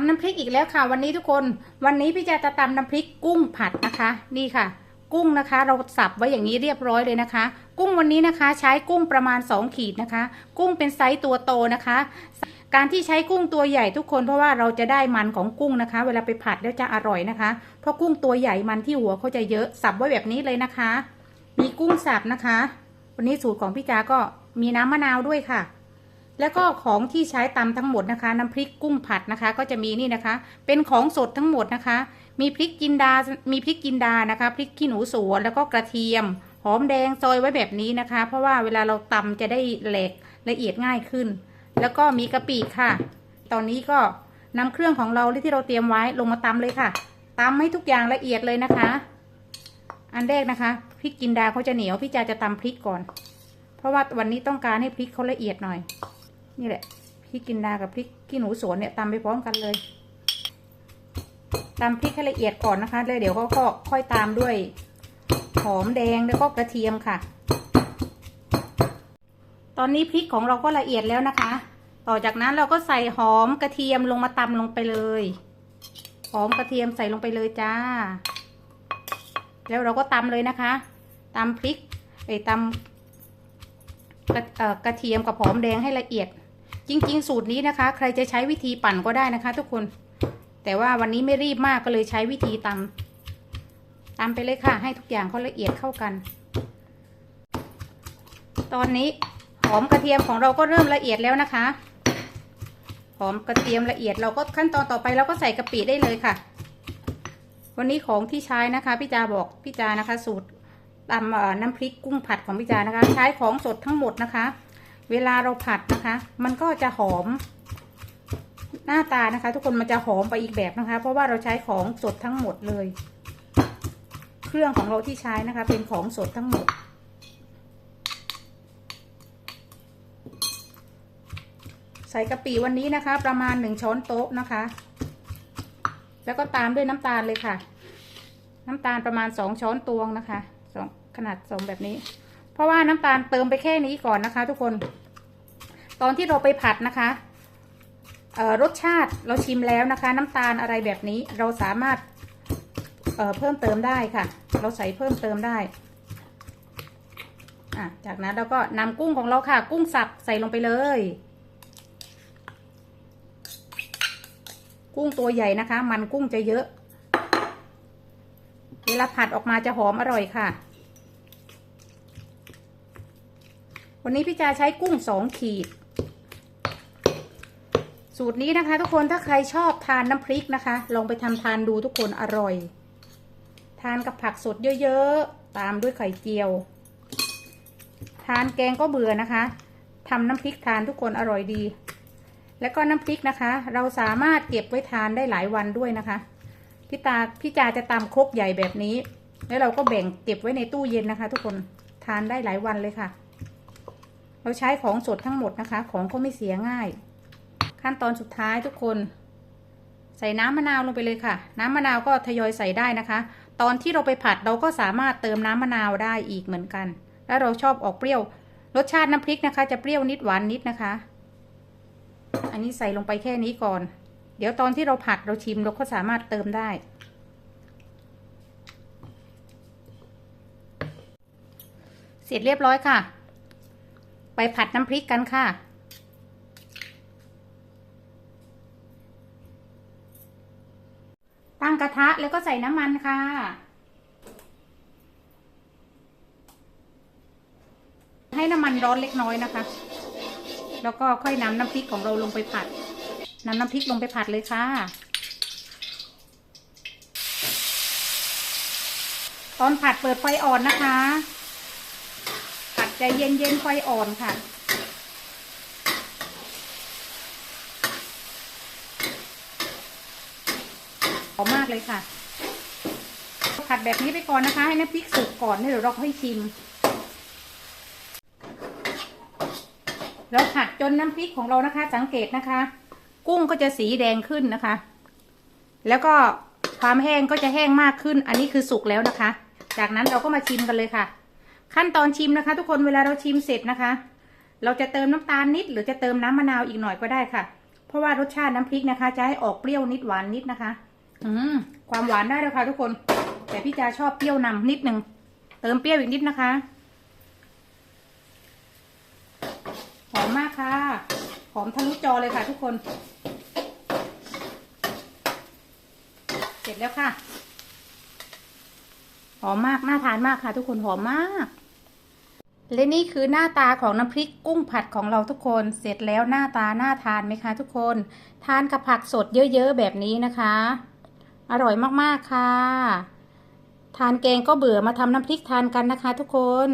ำน้ำพริกอีกแล้วค่ะ วันนี้ทุกคนวันนี้พี่จจะตำน้ำพริกกุ้งผัดนะคะ นี่ค่ะ กุ้งนะคะ เราสับไว้อย่างนี้เรียบร้อยเลยนะคะ กุ้งวันนี้นะคะ ใช้กุ้งประมาณ 2 ขีดนะคะ กุ้งเป็นไซส์ตัวโตนะคะ การที่ใช้กุ้งตัวใหญ่ทุกคนเพราะว่าเราจะได้มันของกุ้งนะคะ เวลาไปผัดแล้วจะอร่อยนะคะ เพราะกุ้งตัวใหญ่มันที่หัวเขาจะเยอะสับไว้แบบนี้เลยนะคะ มีกุ้งสับนะคะ วันนี้สูตรของพี่จาก็มีน้ำมะนาวด้วยค่ะ แล้วก็ของที่ใช้ตำทั้งหมดนะคะ น้ำพริกกุ้งผัดนะคะ ก็จะมีนี่นะคะ เป็นของสดทั้งหมดนะคะ มีพริกจินดา มีพริกจินดานะคะพริกขี้หนูสวนแล้วก็กระเทียมหอมแดงซอยไว้แบบนี้นะคะ เพราะว่าเวลาเราตำจะได้แหลกละเอียดง่ายขึ้น แล้วก็มีกะปิค่ะ ตอนนี้ก็นำเครื่องของเราที่เราเตรียมไว้ลงมาตำเลยค่ะตำให้ทุกอย่างละเอียดเลยนะคะ อันแรกนะคะพริกจินดาเขาจะเหนียวพี่จาจะตำพริกก่อน เพราะว่าวันนี้ต้องการให้พริกเขาละเอียดหน่อย นี่แหละพริกจินดากับพริกขี้หนูสวนเนี่ยตำไปพร้อมกันเลยตำพริกให้ละเอียดก่อนนะคะ แล้วเดี๋ยวก็ก็ค่อยตามด้วยหอมแดงแล้วก็กระเทียมค่ะ ตอนนี้พริกของเราก็ละเอียดแล้วนะคะ ต่อจากนั้นเราก็ใส่หอมกระเทียมลงมาตำลงไปเลย หอมกระเทียมใส่ลงไปเลยจ้า แล้วเราก็ตำเลยนะคะตำพริกไอ้ตำกระกระเทียมกับหอมแดงให้ละเอียด จริง ๆ สูตรนี้นะคะ ใครจะใช้วิธีปั่นก็ได้นะคะ ทุกคน แต่ว่าวันนี้ไม่รีบมากก็เลยใช้วิธีตำตำไปเลยค่ะ ให้ทุกอย่างเขาละเอียดเข้ากัน ตอนนี้หอมกระเทียมของเราก็เริ่มละเอียดแล้วนะคะ หอมกระเทียมละเอียดเราก็ขั้นตอนต่อไปเราก็ใส่กะปิได้เลยค่ะ วันนี้ของที่ใช้นะคะพี่จาบอกพี่จานะคะ สูตรตำน้ำพริกกุ้งผัดของพี่จานะคะ ใช้ของสดทั้งหมดนะคะ เวลาเราผัดนะคะ มันก็จะหอม หน้าตานะคะ ทุกคนมันจะหอมไปอีกแบบนะคะ เพราะว่าเราใช้ของสดทั้งหมดเลย เครื่องของเราที่ใช้นะคะ เป็นของสดทั้งหมด ใส่กะปิวันนี้นะคะ ประมาณหนึ่งช้อนโต๊ะนะคะ แล้วก็ตามด้วยน้ำตาลเลยค่ะ น้ำตาลประมาณสองช้อนตวงนะคะสองขนาดสองแบบนี้ เพราะว่าน้ำตาลเติมไปแค่นี้ก่อนนะคะ ทุกคน ตอนที่เราไปผัดนะคะรสชาติเราชิมแล้วนะคะ น้ำตาลอะไรแบบนี้เราสามารถเเพิ่มเติมได้ค่ะ เราใส่เพิ่มเติมได้อะจากนั้นเราก็นำกุ้งของเราค่ะ กุ้งสับใส่ลงไปเลย กุ้งตัวใหญ่นะคะ มันกุ้งจะเยอะ เวลาผัดออกมาจะหอมอร่อยค่ะ วันนี้พี่จาใช้กุ้งสองขีด สูตรนี้นะคะ ทุกคนถ้าใครชอบทานน้ำพริกนะคะ ลองไปทำทานดูทุกคนอร่อย ทานกับผักสดเยอะๆ ตามด้วยไข่เจียว ทานแกงก็เบื่อนะคะทำน้ำพริกทานทุกคนอร่อยดี แล้วก็น้ำพริกนะคะ เราสามารถเก็บไว้ทานได้หลายวันด้วยนะคะพี่ตาพี่จาจะตำครกใหญ่แบบนี้ แล้วเราก็แบ่งเก็บไว้ในตู้เย็นนะคะ ทุกคนทานได้หลายวันเลยค่ะ เราใช้ของสดทั้งหมดนะคะ ของก็ไม่เสียง่าย ขั้นตอนสุดท้ายทุกคน ใส่น้ำมะนาวลงไปเลยค่ะ น้ำมะนาวก็ทยอยใส่ได้นะคะ ตอนที่เราไปผัดเราก็สามารถเติมน้ำมะนาวได้อีกเหมือนกัน แล้วเราชอบออกเปรี้ยว รสชาติน้ำพริกนะคะ จะเปรี้ยวนิดหวานนิดนะคะ อันนี้ใส่ลงไปแค่นี้ก่อน เดี๋ยวตอนที่เราผัดเราชิมเราก็สามารถเติมได้เสร็จเรียบร้อยค่ะ ไปผัดน้ำพริกกันค่ะ ตั้งกระทะแล้วก็ใส่น้ำมันค่ะ ให้น้ำมันร้อนเล็กน้อยนะคะ แล้วก็ค่อยนำน้ำพริกของเราลงไปผัดนำน้ำพริกลงไปผัดเลยค่ะ ตอนผัดเปิดไฟอ่อนนะคะ ผัดใจเย็นๆไฟอ่อนค่ะ หอมมากเลยค่ะ ผัดแบบนี้ไปก่อนนะคะ ให้น้ำพริกสุกก่อนเดี๋ยวเราค่อยชิม เราผัดจนน้ำพริกของเรานะคะ สังเกตนะคะ กุ้งก็จะสีแดงขึ้นนะคะ แล้วก็ความแห้งก็จะแห้งมากขึ้น อันนี้คือสุกแล้วนะคะ จากนั้นเราก็มาชิมกันเลยค่ะ ขั้นตอนชิมนะคะ ทุกคนเวลาเราชิมเสร็จนะคะ เราจะเติมน้ำตาลนิด หรือจะเติมน้ำมะนาวอีกหน่อยก็ได้ค่ะ เพราะว่ารสชาติน้ำพริกนะคะ จะให้ออกเปรี้ยวนิดหวานนิดนะคะ อืมความหวานได้แล้วค่ะทุกคน แต่พี่จาชอบเปรี้ยวนำนิดนึงเติมเปรี้ยวอีกนิดนะคะหอมมากค่ะหอมทะลุจอเลยค่ะ ทุกคน เสร็จแล้วค่ะหอมมากน่าทานมากค่ะ ทุกคนหอมมาก และนี่คือหน้าตาของน้ำพริกกุ้งผัดของเราทุกคน เสร็จแล้วหน้าตาน่าทานไหมคะ ทุกคน ทานกับผักสดเยอะๆแบบนี้นะคะ อร่อยมากๆค่ะ ทานแกงก็เบื่อมาทำน้ำพริกทานกันนะคะ ทุกคน